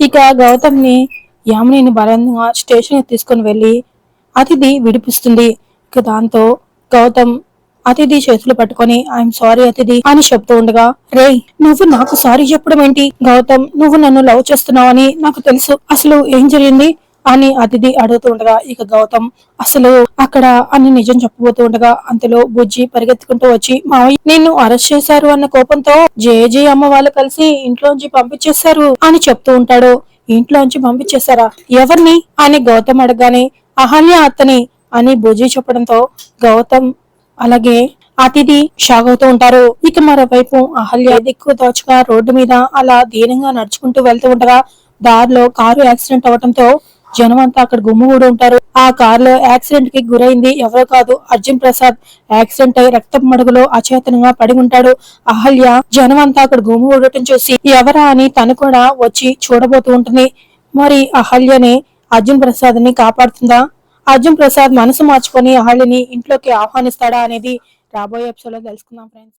ఇక గౌతమ్ని యామినిని బలంగా స్టేషన్ తీసుకుని వెళ్ళి అతిథి విడిపిస్తుంది. ఇక దాంతో గౌతమ్ అతిథి చేతులు పట్టుకొని ఐఎమ్ సారీ అతిథి అని చెప్తూ ఉండగా రే నువ్వు నాకు సారీ చెప్పడం ఏంటి? గౌతమ్ నువ్వు నన్ను లవ్ చేస్తున్నావని నాకు తెలుసు. అసలు ఏం జరిగింది? అని అతిథి అడుగుతూ ఉండగా ఇక గౌతమ్ అసలు అక్కడ అని నిజం చెప్పబోతూ ఉండగా అంతలో బుజ్జి పరిగెత్తుకుంటూ వచ్చి మావయ్య నిన్ను అరెస్ట్ చేశారు అన్న కోపంతో జేజే అమ్మ వాళ్ళు కలిసి ఇంట్లోంచి పంపించేశారు అని చెప్తూ ఉంటాడు. ఇంట్లోంచి పంపించేశారా? ఎవరిని? అని గౌతమ్ అడగానే అహల్య అత్తని అని బుజ్జి చెప్పడంతో గౌతమ్ అలాగే అతిథి షాక్ అవుతూ ఉంటారు. ఇక మరోవైపు అహల్య దిక్కు తోచగా రోడ్డు మీద అలా దీనంగా నడుచుకుంటూ వెళ్తూ ఉండగా దారిలో కారు యాక్సిడెంట్ అవడంతో జనం అంతా అక్కడ గుమ్ముగూడి ఉంటారు. ఆ కారులో యాక్సిడెంట్కి గురైంది ఎవరో కాదు అర్జున్ ప్రసాద్. యాక్సిడెంట్ అయి రక్తపు మడుగులో అచేతనంగా పడి ఉంటాడు. అహల్య జనం అంతా అక్కడ గుమ్ముగూడటం చూసి ఎవరా అని తను కూడా వచ్చి చూడబోతూ ఉంటుంది. మరి అహల్యని అర్జున్ ప్రసాద్ని కాపాడుతుందా? అర్జున్ ప్రసాద్ మనసు మార్చుకొని అహల్యని ఇంట్లోకి ఆహ్వానిస్తాడా అనేది రాబోయే ఎపిసోడ్లో తెలుసుకుందాం ఫ్రెండ్స్